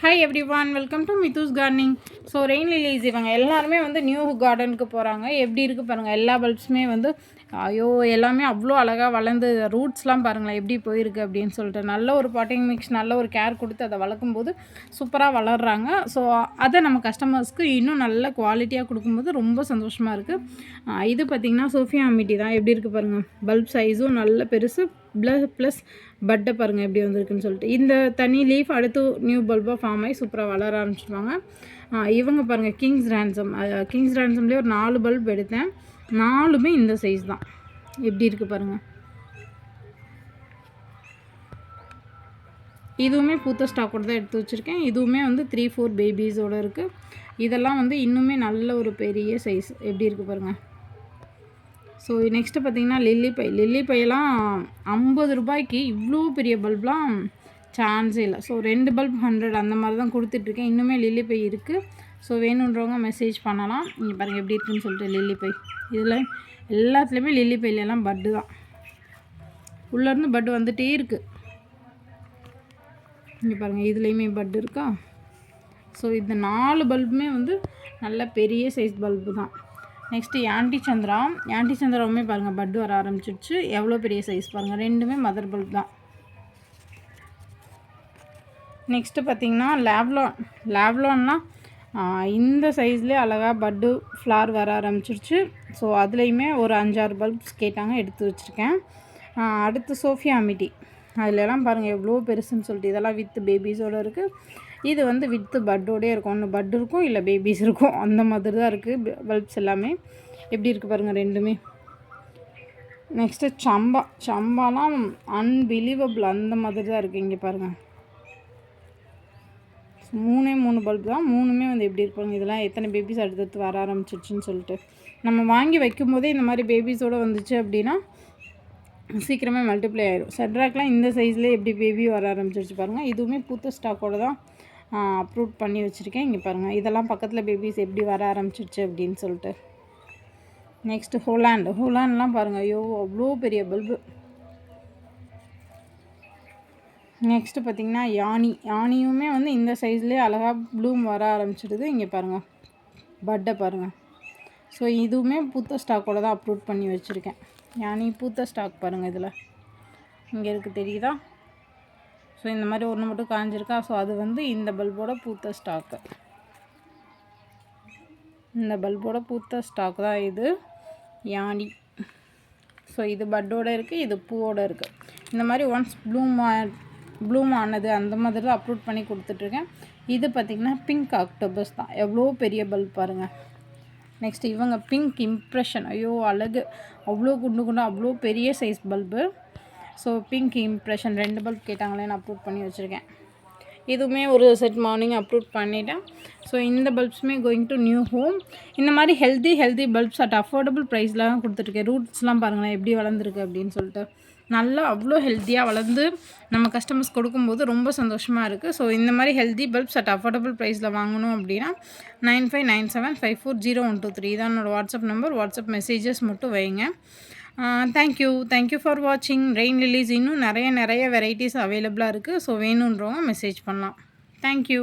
Hi everyone welcome to Mithu's gardening so rain lilies இவங்க எல்லாருமே வந்து நியூ கார்டனுக்கு போகிறாங்க எப்படி இருக்குது பாருங்கள் எல்லா பல்ப்ஸுமே வந்து ஐயோ எல்லாமே அவ்வளோ அழகாக வளர்ந்து ரூட்ஸ்லாம் பாருங்களேன் எப்படி போயிருக்கு அப்படின்னு சொல்லிட்டு நல்ல ஒரு பாட்டிங் மிக்ஸ் நல்ல ஒரு கேர் கொடுத்து அதை வளர்க்கும்போது சூப்பராக வளர்கிறாங்க ஸோ அதை நம்ம கஸ்டமர்ஸ்க்கு இன்னும் நல்ல குவாலிட்டியாக கொடுக்கும்போது ரொம்ப சந்தோஷமாக இருக்குது இது பார்த்திங்கன்னா சோஃபியா அமிட்டி தான். எப்படி இருக்குது பாருங்கள் பல்ப் சைஸும் நல்ல பெருசு. ப்ளஸ் ப்ளஸ் பட்டை பாருங்கள் எப்படி வந்திருக்குன்னு சொல்லிட்டு. இந்த தனி லீஃப் அடுத்து நியூ பல்பாக ஃபார்ம் ஆகி சூப்பராக வளர ஆரம்பிச்சிருவாங்க. இவங்க பாருங்கள் கிங்ஸ் ரேன்சம் கிங்ஸ் ரேன்சம்லேயே ஒரு நாலு பல்ப் எடுத்தேன். நாலுமே இந்த சைஸ் தான். எப்படி இருக்குது பாருங்கள் இதுவுமே பூத்த ஸ்டாக்கோட தான் எடுத்து வச்சுருக்கேன். இதுவுமே வந்து த்ரீ ஃபோர் பேபிஸோடு இருக்குது இதெல்லாம் வந்து இன்னுமே நல்ல ஒரு பெரிய சைஸ் எப்படி இருக்குது பாருங்கள் ஸோ நெக்ஸ்ட்டு பார்த்தீங்கன்னா லில்லி பை லில்லி பையெல்லாம் ஐம்பது ரூபாய்க்கு இவ்வளோ பெரிய பல்ப்லாம் சான்ஸே இல்லை. ஸோ ரெண்டு பல்ப் ஹண்ட்ரட் அந்த மாதிரி தான் கொடுத்துட்ருக்கேன். இன்னுமே லில்லி பை இருக்குது ஸோ வேணுன்றவங்க மெசேஜ் பண்ணலாம். இங்கே பாருங்கள் எப்படி இருக்குன்னு சொல்லிட்டு லில்லி பை இதில் எல்லாத்துலேயுமே லில்லி பையிலெல்லாம் பட்டு தான். உள்ளேருந்து பட்டு வந்துகிட்டே இருக்குது இங்கே பாருங்கள் இதுலேயுமே பட்டு இருக்கா? ஸோ இந்த நாலு பல்புமே வந்து நல்ல பெரிய சைஸ் பல்பு தான். நெக்ஸ்ட்டு ஆன்டி சந்திரா ஆன்டி சந்திராவுமே பாருங்கள் பட்டு வர ஆரம்பிச்சிடுச்சு எவ்வளோ பெரிய சைஸ் பாருங்கள் ரெண்டுமே மதர் பல்ப் தான். நெக்ஸ்ட்டு பார்த்திங்கன்னா லேவ்லான் லேவ்லான்னா இந்த சைஸ்லேயே அழகாக பட்டு ஃப்ளார் வர ஆரம்பிச்சிருச்சு. ஸோ அதுலேயுமே ஒரு அஞ்சாறு பல்ப்ஸ் கேட்டாங்க எடுத்து வச்சுருக்கேன். அடுத்து சோஃபியா மிட்டி அதிலெல்லாம் பாருங்கள் எவ்வளோ பெருசுன்னு சொல்லிட்டு இதெல்லாம் வித்து பேபிஸோடு இருக்குது இது வந்து வித்து பட்டோடே இருக்கும். ஒன்று பட் இருக்கும் இல்லை பேபிஸ் இருக்கும். அந்த மாதிரி தான் இருக்குது பல்ப்ஸ் எல்லாமே. எப்படி இருக்குது பாருங்கள் ரெண்டுமே. நெக்ஸ்ட்டு சம்பா. சம்பாலாம் அன்பிலீவபிள் அந்த மாதிரி தான் இருக்குது இங்கே பாருங்கள் மூணே மூணு பல்ப் தான். மூணுமே வந்து எப்படி இருப்பாங்க இதெல்லாம் எத்தனை பேபிஸ் அடுத்தடுத்து வர ஆரம்பிச்சிருச்சுன்னு சொல்லிட்டு. நம்ம வாங்கி வைக்கும் போதே இந்த மாதிரி பேபிஸோடு வந்துச்சு அப்படின்னா சீக்கிரமே மல்டிப்ளை ஆயிடும் செட்ராக்லாம் இந்த சைஸ்லேயே எப்படி பேபி வர ஆரம்பிச்சிருச்சு பாருங்கள் இதுவுமே பூத்த ஸ்டாக்கோடு தான் அப்ரூவ் பண்ணி வச்சுருக்கேன். இங்கே பாருங்கள் இதெல்லாம் பக்கத்தில் பேபிஸ் எப்படி வர ஆரம்பிச்சிருச்சு அப்படின்னு சொல்லிட்டு. நெக்ஸ்ட்டு ஹோலாண்டு ஹோலாண்ட்லாம் பாருங்கள் ஐயோ அவ்வளோ பெரிய பல்பு நெக்ஸ்ட்டு பார்த்திங்கன்னா யானி. யானியுமே வந்து இந்த சைஸ்லேயே அழகாக ப்ளூம் வர ஆரம்பிச்சிடுது இங்கே பாருங்கள் பட்டை பாருங்கள் ஸோ இதுவுமே புத்த ஸ்டாக்கோட தான் அப்ரூவ் பண்ணி வச்சுருக்கேன். யானி பூத்த ஸ்டாக் பாருங்கள் இதில். இங்கே இருக்குது தெரியுதா? ஸோ இந்த மாதிரி ஒன்று மட்டும் காஞ்சிருக்கா. ஸோ அது வந்து இந்த பல்போட பூத்த ஸ்டாக்கு இந்த பல்போட பூத்த ஸ்டாக் தான் இது. யானி. ஸோ இது பட்டோட இருக்குது இது பூவோட இருக்குது இந்த மாதிரி ஒன்ஸ் ப்ளூம் ப்ளூம் ஆனது அந்த மாதிரி தான் அப்லோட் பண்ணி கொடுத்துட்ருக்கேன் இது பார்த்திங்கன்னா பிங்க் ஆக்டோபஸ் தான். எவ்வளோ பெரிய பல்ப் பாருங்கள் நெக்ஸ்ட் இவங்க பிங்க் இம்ப்ரெஷன் ஐயோ அழகு. அவ்வளோ குண்டு குண்டு அவ்வளோ பெரிய size bulb so pink impression ரெண்டு பல்ப் கேட்டாங்களே நான் அப்லோட் பண்ணி வச்சுருக்கேன். இதுவுமே ஒரு செட் மார்னிங் அப்லோட் பண்ணிட்டேன். ஸோ இந்த பல்ப்ஸுமே கோயிங் டு நியூ ஹோம் இந்த மாதிரி healthy healthy bulbs at affordable ப்ரைஸ்லாம் கொடுத்துருக்கேன் ரூட்ஸ்லாம் பாருங்களேன் எப்படி வளர்ந்துருக்கு அப்படின்னு சொல்லிட்டு. நல்லா அவ்வளோ ஹெல்த்தியாக வளர்ந்து நம்ம கஸ்டமர்ஸ் கொடுக்கும்போது ரொம்ப சந்தோஷமாக இருக்குது ஸோ இந்த மாதிரி ஹெல்தி பல்ப்ஸ் அட் அஃபோர்டபுள் ப்ரைஸில் வாங்கணும் அப்படின்னா nine five nine seven five four zero one two three தான் என்னோடய வாட்ஸ்அப் நம்பர் வாட்ஸ்அப் மெசேஜஸ் மட்டும் வைங்க. Thank you thank you for வாட்சிங் ரெயின் லிலீஸ் இன்னும் நிறைய நிறைய வெரைட்டிஸ் அவைலபிளாக இருக்குது ஸோ வேணுன்றவங்க மெசேஜ் பண்ணலாம். தேங்க்யூ